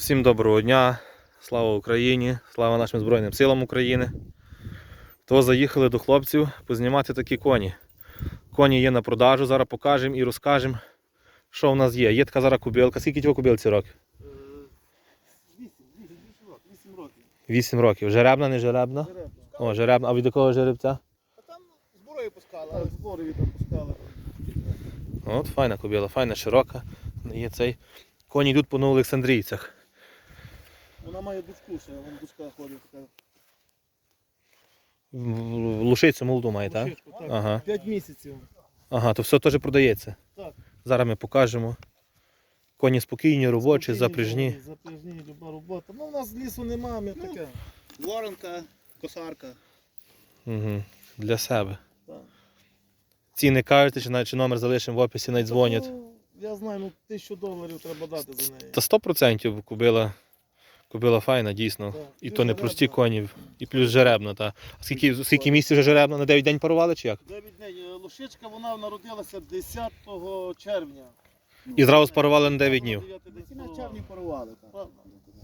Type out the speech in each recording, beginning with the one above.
Всім доброго дня, слава Україні, слава нашим Збройним силам України. То заїхали до хлопців познімати такі коні. Коні є на продажу, зараз покажемо і розкажемо, що в нас є. Є така зараз кубилка. Скільки тебе кубилці років? Вісім, вісім, вісім років, вісім років. 8 років. Жеребна, не жеребна? Жеребна. О, жеребна. А від якого жеребця? А там зброю пускали, але зборові там пускали. От файна кубила, файна, широка. Є цей. Коні йдуть по новоолександрійцях. Вона має дочку ще, вон дочка ходить така. В- Лушицю молоду має, так? Так. Ага. П'ять місяців. Ага, то все теж продається. Так. Зараз ми покажемо. Коні спокійні, робочі, Спокійні, запряжні. Запряжні, люба робота. Ну, у нас лісу немає, ми таке. Воронка, косарка. Угу. Для себе. Так. Ціни кажете, чи, навіть- чи номер залишимо в описі, навіть дзвонять. Ну, я знаю, ну тисячу доларів треба дати за неї. Та 100% кубила, кубила файна, дійсно. Так. І то не прості коні, і плюс жеребна. Та. А скільки, скільки місяців вже жеребна? На 9 день парували чи як? Дев'ять днів. Е, Лошичка, вона народилася 10 червня. І зразу спарували на 9 днів. Ці на червні парували. так.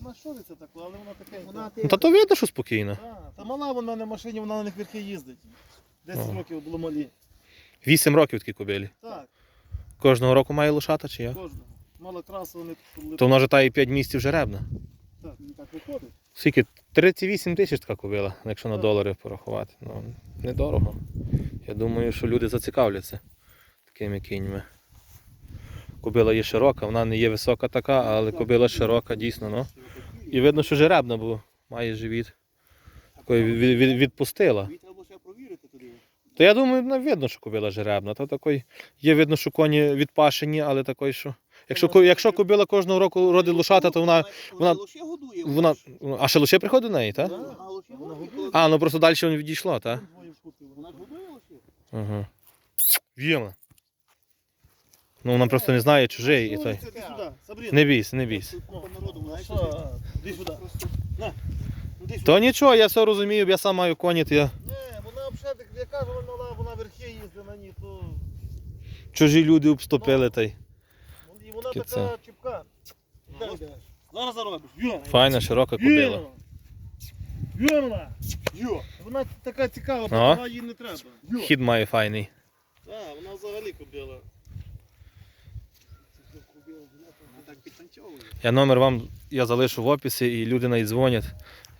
Вона що це таке, але вона таке. Вона Ну та то видно, що спокійно. Та мала вона на машині, вона на них верхи їздить. 10 Ага. років було малі. 8 років такі кубилі. Так, Кожного року має лошата чи як? кожного. Мала красу, вони тут То вона ж та і 5 місяців жеребна. Так. Ну, Так виходить. Скільки? 38 тисяч така купила, якщо на долари порахувати. Ну, недорого. Я думаю, що люди зацікавляться такими кіньми. Кобила є широка, вона не є висока така, але кобила широка, дійсно. Ну. І видно, що жеребна, бо має живіт. Такої від, від, відпустила. То я думаю, ну, видно, що кобила жеребна. То такої, є видно, що коні відпашені, але такої, що. Якщо, ко- якщо кобила кожного року родить лошата, то вона. вона- годує. вона а ще лише приходить до неї, так? А годує. ну просто далі воно відійшло, так? Вона ж годує. Ага. В'єма. Ну вона просто не знає чужий і той. Іди сюди, Сабріна. Не бійся, не бійся. Тут народу, Ну, знаєш, що, Іди сюди. На. Іди сюди. То нічого, я все розумію, я сам маю коні, то я Не, вона взагалі, так, я кажу, вона вона верхи їздить на ній, то... чужі люди обступили та й. Дай, дай. Зараз заробиш. Файна, широка кобила. Йо. Йо вона. Така цікава, бо вона їй не треба. Йо. Хід має файний. Так, вона взагалі кобила. Підтанцьовує. Я номер вам я залишу в описі і люди навіть дзвонять.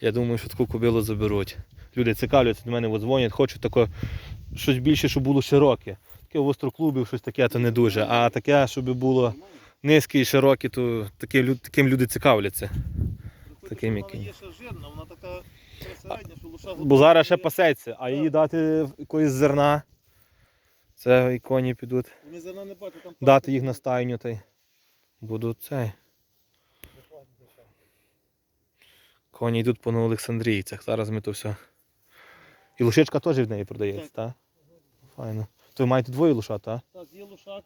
Я думаю, що таку кобилу заберуть. Люди цікавляться до мене, дзвонять, хочуть таке щось більше, щоб було широке. Таке в остроклубів, щось таке, то не дуже. А таке, щоб було низьке і широке, то таке, лю- таким люди цікавляться. Таким Вона є ще жирна, вона така середня, що лоша Бо зараз ще пасеться, а її дати якоїсь зерна. Це і коні підуть. Вони зерна не бачать, там Дати їх на стайню та й будуть цей. Коні йдуть по Новоолександрійцях. Зараз ми то все. І лошичка теж в неї продається, так? Файно. То ви маєте двоє лошат, так? Так, є лошак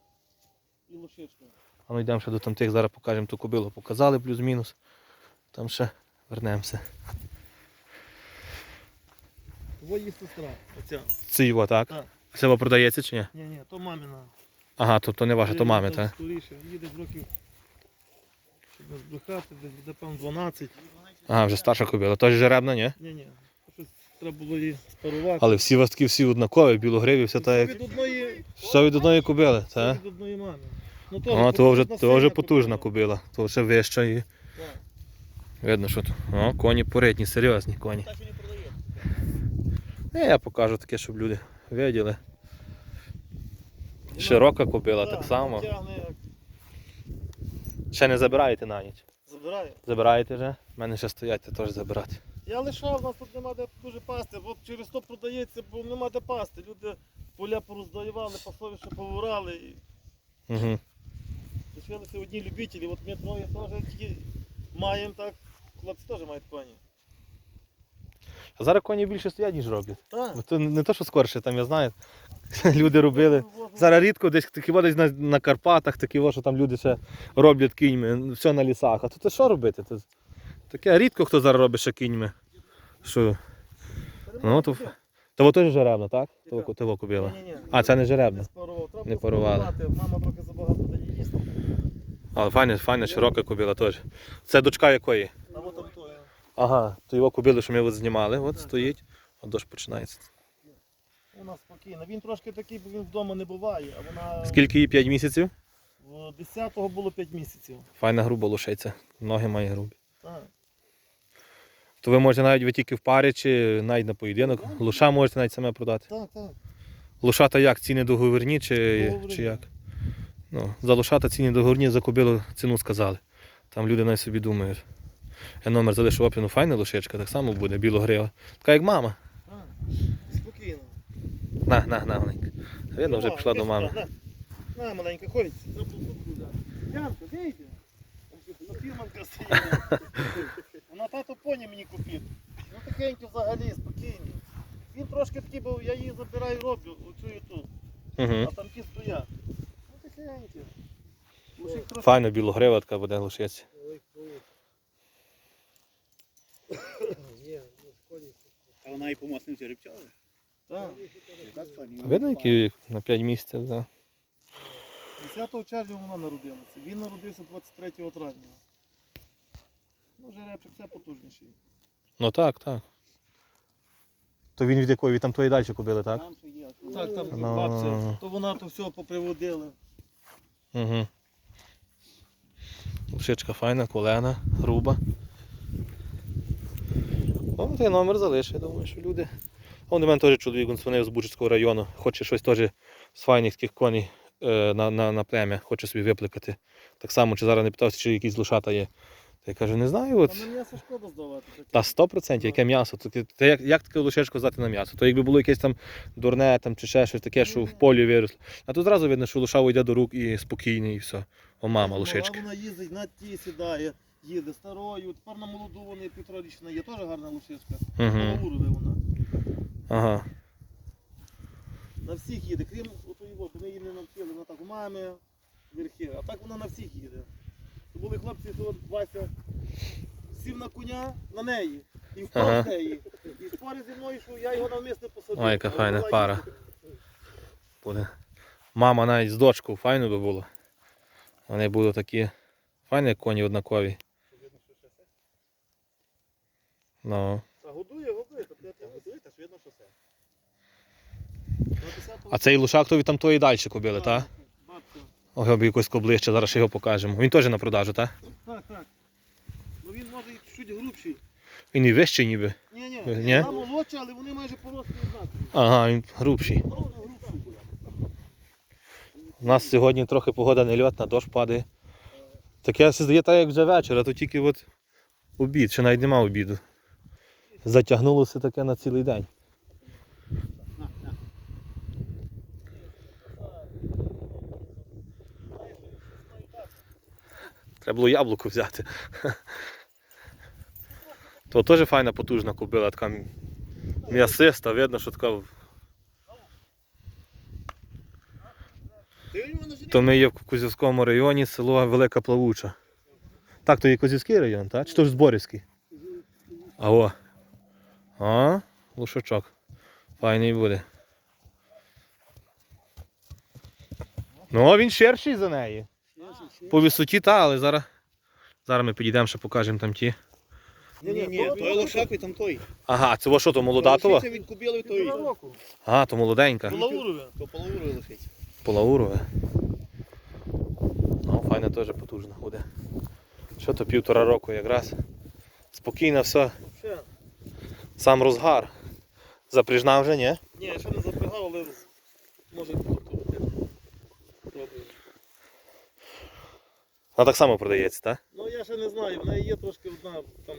і лошичка. А ну йдемо ще до тамтих, зараз покажемо ту кобилу. Показали плюс-мінус. Там ще вернемося. Твої сестра. Оця. Це його, так? Так. Це продається чи ні? Ні, ні, то мамина. Ага, тобто не ваша, то мами, так? Скоріше, їде з років, щоб не збрехати, десь буде певно 12. Ага, вже старша кобила. Тож жеребна, ні? Ні, ні, щось треба було її спарувати. Але всі вас такі всі однакові, білогриві, все так як. від одної, Все від одної кобили, так? від одної мами. Ну, О, то вже, то вже потужна кобила. кобила, то вже вища і видно, що то. О, коні поритні, серйозні коні. Так не. Е, я покажу таке, щоб люди виділи. Широка кобила так само. Ще не забираєте на ніч. забирає. Забираєте вже? У мене ще стоять, то теж забирати. Я лишав, у нас тут нема де дуже пасти, от через то продається, бо нема де пасти. Люди поля пороздаювали, пасовище поворали. І Угу. Лишилися одні любителі, от ми троє теж маємо так, хлопці теж мають коні. А зараз коні більше стоять, ніж роблять. Так. Бо то не то, що скорше, там я знаю. Люди робили. Зараз рідко десь такі десь на, на Карпатах, такі во, що там люди ще роблять кіньми, все на лісах. А це що робити? То, таке рідко хто зараз робить ще кіньми. Що? Ну, то, то во теж жеребна, так? Того, того купила. Ні-ні-ні. А, це не жеребна. Не парували. Мама трохи забагато дає їсти. Але файна, файна, широка кобила теж. Це дочка якої? А от там то. Ага, то його кобили, що ми от знімали, от стоїть, а дощ починається. Вона спокійна. Він трошки такий, бо він вдома не буває, а вона Скільки їй 5 місяців? в 10-го було 5 місяців. Файна груба лошиця. Ноги має грубі. Так. То ви можете навіть ви тільки в парі чи навіть на поєдинок. Лоша можете навіть саме продати. Так, так. Лошата як? Ціни договірні чи, Договірні. чи як? Ну, за лошата ціни договірні, за кобилу ціну сказали. Там люди навіть собі думають. Я номер залишу опі, ну файна лошичка, так само буде, білогрива. Така як мама. Спокійно. На, на, на, маленька. Видно, вже пішла до мами. На, на маленька, ходь. Янко, вийди. Ну, фірманка стоїть. Вона тато поні мені купив. Ну тихенько взагалі, спокійно. Він трошки такий, бо я її забираю роблю, оцю і ту. Угу. А там ті стоять. Ну тихенько. Файно білогрива така буде лошиця. А вона і по масниці рибчала? Так. Так. Видно, який на 5 місяців, да. 10 червня вона народилася. Він народився 23 травня. Ну, жеребчик це потужніший. Ну так, так. То він від якої? Від там тої далі купили, так? Там ще є. Так, там Ну. бабця, то вона то все поприводила. Угу. Лошичка файна, колена, груба. Ну, той номер залишив, думаю, що люди. А вон до мене теж чоловік він дзвонив з Бучицького району, хоче щось теж з файних таких коней е, на, на, на плем'я, хоче собі випликати. Так само, чи зараз не питався, чи якісь лошата є. Та я кажу, не знаю, от. А м'ясо шкода здавати. Та 100%, яке м'ясо. Та як, як таке лошечко здати на м'ясо? То якби було якесь там дурне там, чи ще щось таке, що в полі виросло. А тут зразу видно, що лоша йде до рук і спокійний, і все. О, мама, лошечка. Вона їздить на ті сідає, їде старою. Тепер на молоду вони півторарічна є, теж гарна лошечка. Угу. Малоурове вона. Ага. На всіх їде, крім отої, от, вони її не навчили, вона так у мами верхи, а так вона на всіх їде. То були хлопці, то Вася сів на коня на неї і впав Ага. з неї. І спорить зі мною, що я його навмисно посадив. Ой, яка файна пара. Буде. Мама навіть з дочкою файно би було. Вони будуть такі файні коні однакові. Ну. Та годує, годує, та годує, та ж видно, що. А цей лошак то від там тої далі купили, так? Ого, б якось ближче, зараз ще його покажемо. Він теж на продажу, так? Так, так. Ну він може і чуть грубший. Він і вищий ніби. Ні, ні, Ні? молодша, але вони майже по однакові. Ага, він грубший. У нас сьогодні трохи погода не льотна, дощ падає. Таке все здає так, як вже вечір, а то тільки от обід, ще навіть нема обіду. Затягнулося таке на цілий день. Треба було яблуко взяти. То теж файна потужна кобила, така м'ясиста, видно, що така Ти в нього То ми є в Кузівському районі, село Велика Плавуча. Так, то є Кузівський район, так? Чи то ж Зборівський? А о. А, лушачок. Файний буде. Ну, він ширший за неї. По висоті, та, але зараз. Зараз ми підійдемо, ще покажемо там ті. Ні, ні, ні, той лошак і там той. Ага, це во що, то молодатова? Лошиця від кубіли той. Ага, то молоденька. Полаурове. То половурове лошиця. Полаурове. Ну, файна теж потужна буде. Що то півтора року якраз. Спокійно все. Ще. Сам розгар. Запряжна вже, ні? Ні, ще не запрягав, але може тут. Вона так само продається, так? Ну я ще не знаю, в неї є трошки одна там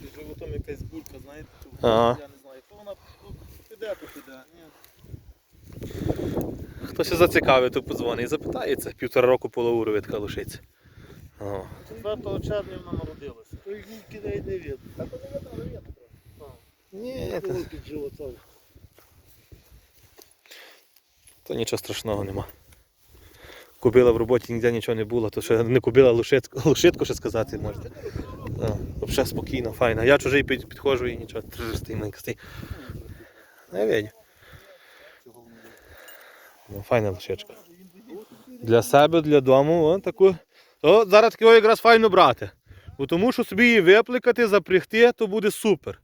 під животом якась булька, знаєте, Ага. я не знаю. То вона ну, піде, то піде. Ні. Хтось зацікавить, то подзвонить і запитається. Півтора року така лишиться. О. 4 червня вона народилася. То їх навіть не видно. Так не видно, але видно. Ні, то, під животом. то нічого страшного нема. Купила в роботі, ніде нічого не було, то ще не купила лошитку, лошитку ще сказати можете. Взагалі спокійно, файно. Я чужий підходжу і нічого, трижистий маленький. Не видю. Ну, файна лошечка. Для себе, для дому, о, таку то зараз такого якраз файно брати. Бо тому що собі її випликати, запрягти, то буде супер.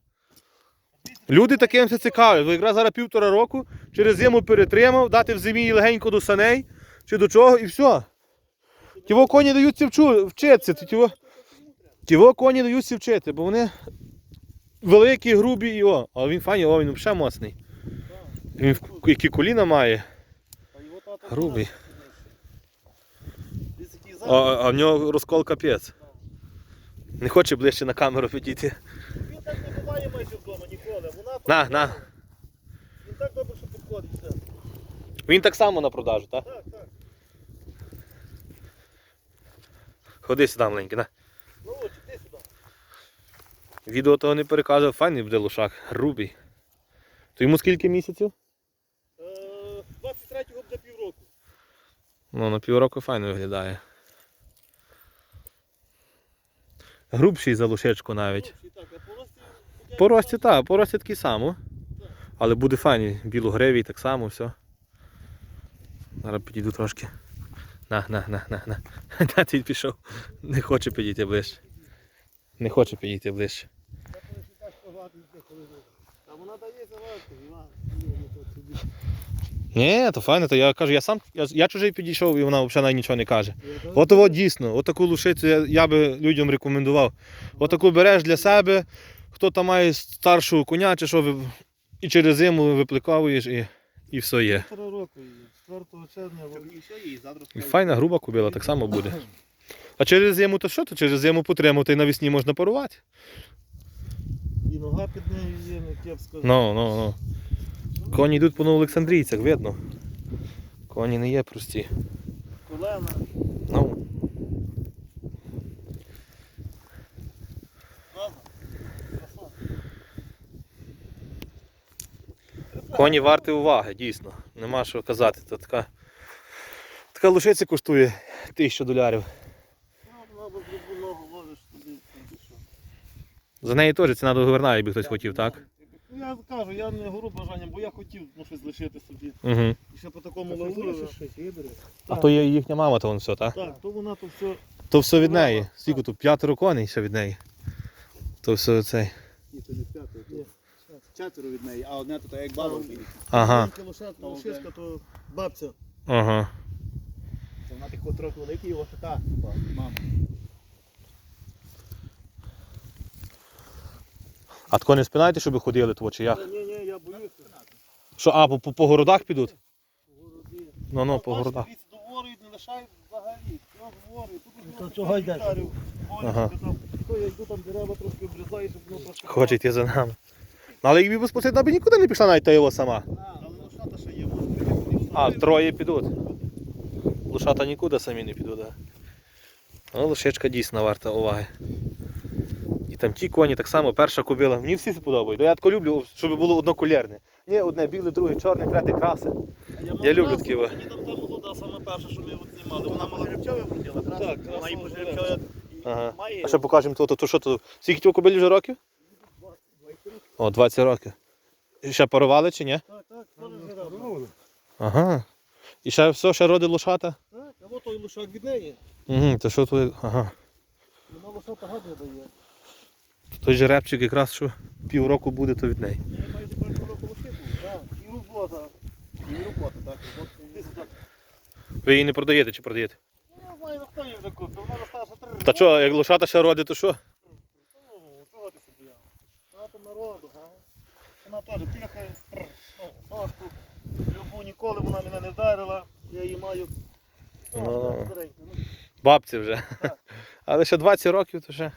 Люди таким все цікаві. Бо якраз зараз півтора року через зиму перетримав, дати в зимі легенько до саней чи до чого, і все. Тіво коні даються вчитися. Тіво, тіво коні даються вчити, бо вони великі, грубі і о. А він файний, о, він взагалі моцний. Він які коліна має. Грубий. А, а в нього розкол капець. Не хоче ближче на камеру підійти. Він так не буває майже вдома ніколи. Вона На, на. Він так добре, що підходить все. Він так само на продажу, так? Так, так. Ходи сюди, маленький, на. Ну от, іди сюди. Відео того не переказував, файний буде лошак, грубий. То йому скільки місяців? Е, 23-го буде півроку. Ну, на півроку файно виглядає. Грубший за лошечку навіть. По рості... Так, по рості такий само. Але буде файний, білогривий так само, все. Зараз підійду трошки. На, на, на, на, на. На ти пішов. Не хоче підійти ближче. Не хоче підійти ближче. Вона дає заварку, Іван. Ні, то файно, то я кажу, я сам, я, я чужий підійшов і вона взагалі навіть нічого не каже. От от дійсно, отаку лушицю я, я би людям рекомендував. Отаку береш для себе, хто там має старшого коня чи що, ви- і через зиму випликовуєш і, і все є. Півтора року її. 4 червня. І все, і завтра І файна груба кобила, так само буде. А через зиму то що? То через зиму потримати і навесні можна парувати. І нога під нею є, не кепсько. Ну, ну, ну. Коні йдуть по новоолександрійцях, видно. Коні не є прості. Колена. Ну, коні варті уваги, дійсно. Нема що казати. То така, така лошиця коштує тисячу долярів. Ну, вона без другу ногу ложиш тобі. і що. За неї теж ціна договірна, якби хтось хотів, так? Ну, я кажу, я не гору бажанням, бо я хотів ну, щось лишити собі. Угу. І ще по такому лавуру. А то є їхня мама, то вон все, так? Так, то вона то все. То все від неї. Скільки тут? П'ятеро коней ще від неї. То все цей. Ні, то не п'ятеро, то четверо від неї, а одне то як баба. Ага. Лошадка, лошишка, то бабця. Ага. Вона тих трохи великий, ось така, мама. А тако не спинайте, щоб ходили тво, чи як? Ні, ні, я боюся. Що, а, по, по, по городах підуть? Городі. Ну, ну, по городах. дивіться, Доворюють, не лишають взагалі. Все говорить. Тут чого йдеш? гектарів, Ага. То я йду там дерева трошки обрізаю, щоб воно трошки. Хоче йти за нами. Ну, але якби безпосередньо би нікуди не пішла навіть та його сама. Але лошата ще є. А, троє підуть. Лошата нікуди самі не підуть. Да. Ну, лошечка дійсно варта уваги. І там ті коні так само, перша кобила. Мені всі сподобають. Я тако люблю, щоб було однокулярне. Ні, одне біле, друге чорне, третє красе. Я люблю такі. Мені там та молода, саме перша, що ми от знімали. Вона мала Жеребчове вродила, Так, Вона і красиво по жеребчове Ага. має. А ще покажемо то, то, то що то. Скільки ті кобилі вже років? О, 20 років. І ще парували чи ні? Так, так, жирафа. Ага. І ще все, ще роди лошата? Так, а от той лошак від неї. Угу, то що тут? Ага. Вона лошата гадно дає. Той жеребчик якраз що півроку буде, то від неї. Ви її не продаєте чи продаєте? Та що, як лошата ще родить, то що? Вона теж тихає. Любу ніколи вона мене не вдарила. Я її маю. Бабці вже. Але ще 20 років, то ще.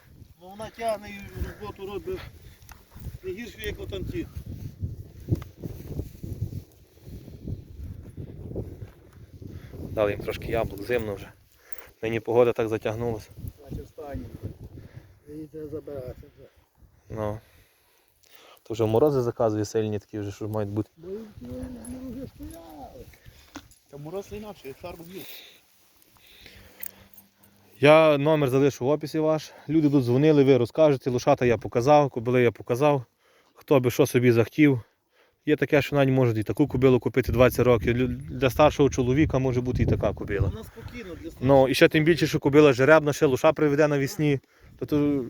Вона тягне і роботу робить не гірше, як отам ті. Дали їм трошки яблук, зимно вже. Нині погода так затягнулася. Значить, встані. Її треба забирати вже. Ну. То вже морози заказує сильні такі вже, що мають бути. Бо вже стояли. Та мороз інакше, шарбу б'ють. Я номер залишу в описі ваш. Люди тут дзвонили, ви розкажете, лошата я показав, кобили я показав. Хто би що собі захотів, Є таке, що навіть можуть і таку кобилу купити 20 років. Для старшого чоловіка може бути і така кобила. Вона спокійно для Ну, і ще тим більше, що кобила жеребна, ще лоша приведе навісні, то, то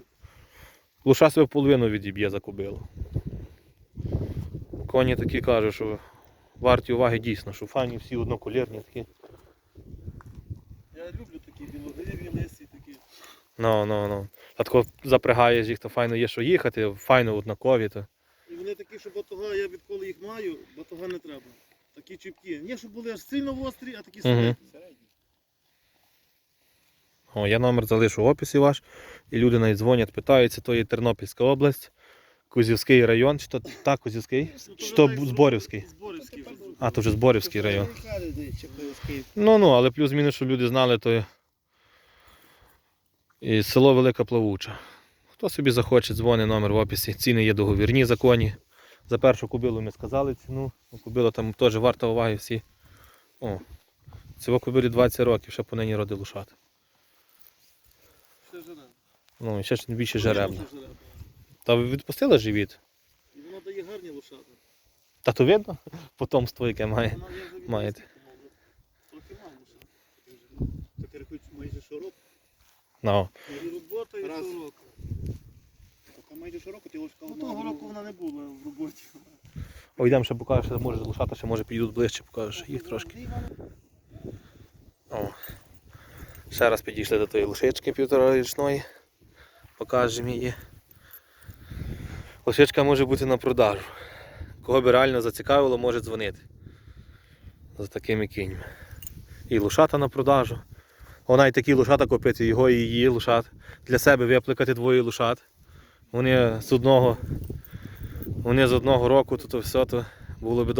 лоша себе половину відіб'є за кобилу. Коні такі кажуть, що варті уваги дійсно, що фані всі одноколірні такі. Я люблю такі білогриві, лисі такі. Ну, ну, ну. А тако запрягаєш їх, то файно є, що їхати, файно однакові. То. І вони такі, що батога, я відколи їх маю, батога не треба. Такі чіпкі. Не, щоб були аж сильно гострі, а такі Мгм. середні. О, я номер залишу в описі ваш. І люди навіть дзвонять, питаються, то є Тернопільська область, Кузівський район, чи то так, Кузівський? Ну, Чи то Зборівський? Зборівський. А, то вже Зборівський район. Ну ну, але плюс-мінус, щоб люди знали, то і село Велика Плавуча. Хто собі захоче, дзвони номер в описі. Ціни є договірні законі. За першу кубилу ми сказали ціну. Ну, Кубила там теж варта уваги всі. О, цього кубилі 20 років, ще по нині роди лошати. Ще жереб. Ну, і ще ж більше жеребна. Та ви відпустили живіт? І воно дає гарні лошати. Та то видно? Потомство, яке має. Маєте. Трохи мав рахують майже щороку. Ну. Робота, і Раз. того року. Так майже щороку ти лошка Ну, того року вона не була в роботі. О, йдемо ще покажеш, що може ще може підійдуть ближче, покажеш їх трошки. О. Ще раз підійшли до тої лошички півторарічної. Покажемо її. Лошичка може бути на продажу. Кого би реально зацікавило, може дзвонити. За такими кіньми. І лошата на продажу. Вона і такі лошата купити, його і її лошат. Для себе випликати двоє лошат. Вони з одного, вони з одного року, то, то все то було б